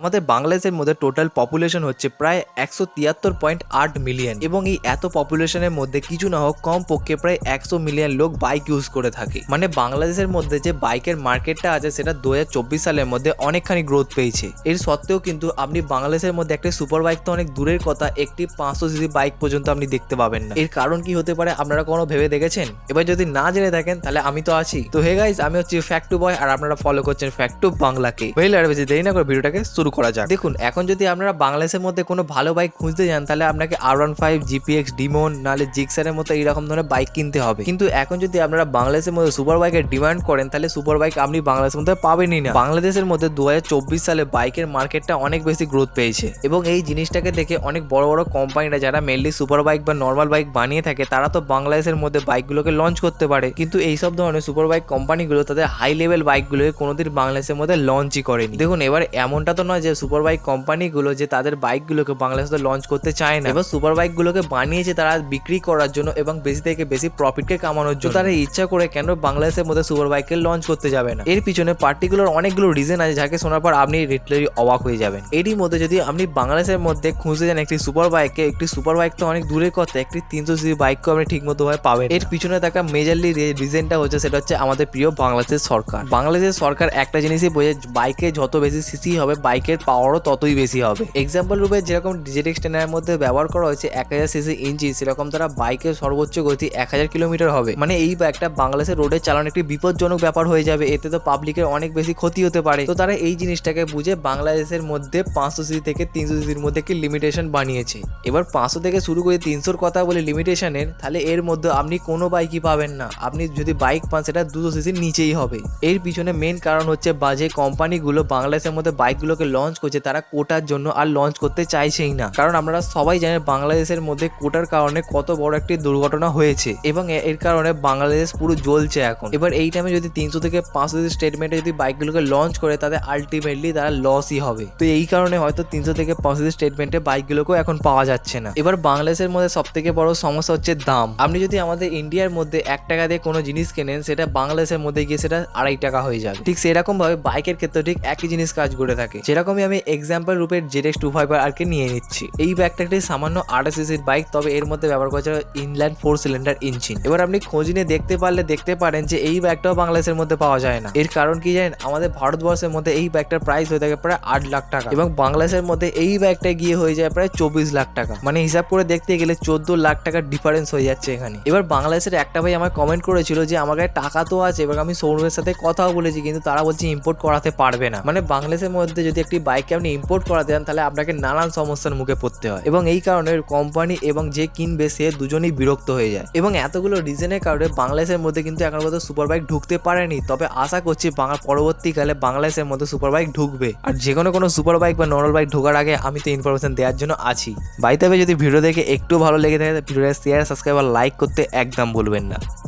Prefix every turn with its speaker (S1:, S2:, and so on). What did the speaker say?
S1: আমাদের বাংলাদেশের মধ্যে টোটাল পপুলেশন হচ্ছে প্রায় একশো তিয়াত্তর পয়েন্ট আট মিলিয়ন এবং এই এত পপুলেশনের মধ্যে কিছু না হোক কম পক্ষে প্রায় একশো মিলিয়ন লোক বাইক ইউজ করে থাকে। মানে বাংলাদেশের মধ্যে যে বাইকের মার্কেটটা আছে সেটা দু হাজার চব্বিশ সালের মধ্যে অনেকখানি গ্রোথ পেয়েছে। এর সত্ত্বেও কিন্তু আপনি বাংলাদেশের মধ্যে একটা সুপার বাইক তো অনেক দূরের কথা, একটি পাঁচশো সিসি বাইক পর্যন্ত আপনি দেখতে পাবেন না। এর কারণ কি হতে পারে আপনারা কোনো ভেবে দেখেছেন? এবার যদি না জেনে থাকেন, তাহলে আমি তো আছি। তো হে গাইজ আমি হচ্ছে ফ্যাক্টু বয় আর আপনারা ফলো করছেন ফ্যাক্টু বাংলাকে। ওয়েল আর বেশি দেরি না করে ভিডিওটাকে শুরু করা যাক। দেখুন, এখন যদি আপনারা বাংলাদেশের মধ্যে কোনো ভালো বাইক খুঁজতে যান, তাহলে আপনাকে R one five GPX Demon নাহলে জিক্সারের মতো এইরকম ধরনের বাইক কিনতে হবে। কিন্তু এখন যদি আপনারা বাংলাদেশের মধ্যে সুপার বাইকের ডিমান্ড করেন, তাহলে সুপার বাইক আপনি বাংলাদেশের মধ্যে পাবেনই না। বাংলাদেশের মধ্যে দু হাজার চব্বিশ সালে বাইকের মার্কেটটা অনেক বেশি গ্রোথ পেয়েছে। এবং এই জিনিসটাকে দেখে অনেক বড় বড় কোম্পানিরা যারা মেনলি সুপার বাইক বা নর্মাল বাইক বানিয়ে থাকে, তারা তো বাংলাদেশের মধ্যে বাইকগুলোকে লঞ্চ করতে পারে। কিন্তু এই সব ধরনের সুপার বাইক কোম্পানিগুলো তাদের হাই লেভেল বাইকগুলোকে কোনোদিন বাংলাদেশের মধ্যে লঞ্চই করেনি। দেখুন, এবার এমনটা তো নয় যে সুপার বাইক কোম্পানিগুলো যে তাদের বাইকগুলোকে বাংলাদেশে লঞ্চ করতে চায় না। এবার সুপার বাইকগুলোকে বানিয়েছে তারা বিক্রি করার জন্য এবং বেশি থেকে বেশি প্রফিটকে কামানোর জন্য। তারা ইচ্ছা করে কেন বাংলাদেশের মধ্যে সুপার বাইককে লঞ্চ করতে যাবে না? এর পিছনে পার্টিকুলার অনেকগুলো রিজন আছে যাকে শোনার পর আপনি লিটারি অবাক হয়ে যাবেন। এরই মধ্যে যদি আপনি বাংলাদেশের মধ্যে খুঁজে যান একটি সুপার বাইকে একটি সুপার বাইক তো অনেক দূরের কথা, একটি তিনশো সিসি বাইককে আপনি ঠিক মতো ভাবে পাবেন এর পিছনে থাকা মেজারলি রিজনটা হচ্ছে সেটা হচ্ছে আমাদের প্রিয় বাংলাদেশ সরকার। বাংলাদেশের সরকার একটা জিনিসই বোঝে, বাইকে যত বেশি সিসি হবে বাইকের পাওয়ারও ততই বেশি হবে। এক্সাম্পল রূপে যেরকম ডিজেটেক্স টেনের মধ্যে ব্যবহার করা হয়েছে এক হাজার সিসি ইঞ্চি, সেরকম তারা বাইকের সর্বোচ্চ গতি এক হাজার কিলোমিটার হবে। মানে এই বাইকটা বাংলাদেশের রোডে চালানো একটি বিপজ্জনক ব্যাপার হয়ে যাবে, এতে তো পাবলিকের অনেক বেশি ক্ষতি হতে পারে। তো তারা এই জিনিসটাকে বুঝে বাংলাদেশের মধ্যে পাঁচশো সিসি থেকে তিনশো সিসির মধ্যে একটি লিমিটেশন বানিয়েছে। এবার পাঁচশো থেকে শুরু করে তিনশোর কথা বলে লিমিটেশনের তাহলে এর মধ্যে আপনি কোনো বাইকই পাবেন না। আপনি যদি বাইক পান, সেটা দুশো সিসির নিচেই হবে। এর পিছনে মেন কারণ হচ্ছে বাজে কোম্পানিগুলো বাংলাদেশের মধ্যে বাইকগুলোকে লঞ্চ করছে, তারা কোটার জন্য আর লঞ্চ করতে চাইছেই না। কারণ আমরা সবাই জানি বাংলাদেশের মধ্যে কোটার কারণে কত বড় একটি দুর্ঘটনা হয়েছে এবং এর কারণে বাংলাদেশ পুরো জ্বলছে এখন। এবার এই টাইমে যদি তিনশো থেকে পাঁচশো স্টেটমেন্টে যদি বাইকগুলোকে লঞ্চ করে তাদের আলটিমেটলি তারা লসই হবে। তো এই কারণে হয়তো তিনশো থেকে পাঁচশো স্টেটমেন্টে বাইকগুলোকেও এখন পাওয়া যাচ্ছে না। এবার বাংলাদেশের মধ্যে সব থেকে বড় সমস্যা হচ্ছে দাম। আপনি যদি আমাদের ইন্ডিয়ার মধ্যে এক টাকা দিয়ে কোনো জিনিস কেনেন, সেটা বাংলাদেশের মধ্যে গিয়ে সেটা আড়াই টাকা হয়ে যাবে। ঠিক সেরকম ভাবে বাইকের ক্ষেত্রে ঠিক একই জিনিস কাজ করে থাকে। সেরকমই আমি এক্সাম্পল রূপে জেডেক্স টু ফাইভ আর কে নিয়ে নিচ্ছি। এই ব্যাগটা একটি সামান্য আঠাশ সিসির বাইক তবে এর মধ্যে ব্যবহার করেছে ইনল্যান্ড ফোর সিলিন্ডার ইঞ্জিন এবার আপনি খোঁজ নিয়ে দেখতে পারলে দেখতে পারেন যে এই ব্যাগটাও বাংলাদেশের মধ্যে পাওয়া যায় না। এর কারণ কি জানেন? আমাদের ভারতবর্ষের মধ্যে এই ব্যাগটার প্রাইস হয়ে থাকে প্রায় আট লাখ টাকা এবং বাংলাদেশের মধ্যে এই ব্যাগটা গিয়ে হয়ে যায় প্রায় চব্বিশ লাখ টাকা। মানে হিসাব করে দেখতে গেলে চোদ্দ লাখ টাকার ডিফারেন্স হয়ে যাচ্ছে এখানে। এবার বাংলাদেশের একটা ভাই আমার কমেন্ট করেছিল যে আমার কাছে টাকা তো আছে এবার আমি সৌরভের সাথে কথাও বলেছি, কিন্তু তারা বলছে ইম্পোর্ট করাতে পারবে না। মানে বাংলাদেশের মধ্যে যদি একটি বাইককে আপনি ইম্পোর্ট করাতে যান, তাহলে আপনাকে নানান সমস্যার মুখে পড়তে হয়। এবং এই কারণে কোম্পানি এবং যে কিনবে, সে দুজনেই বিরক্ত হয়ে যায়। এবং এতগুলো রিজনের কারণে বাংলাদেশের মধ্যে কিন্তু এখন পর্যন্ত সুপার বাইক ঢুকতে পারেনি। তবে আশা করছি বাংলা, পরবর্তীকালে বাংলাদেশের মধ্যে সুপার বাইক ঢুকবে। আর যে কোনো কোনো সুপার বাইক বা নর্মাল বাইক ঢোকার আগে আমি তো ইনফরমেশন দেওয়ার জন্য আছি। বাই তবে যদি ভিডিও দেখে একটু ভালো লেগে থাকে ভিডিওটা শেয়ার সাবস্ক্রাইব আর লাইক করতে একদম ভুলবেন না।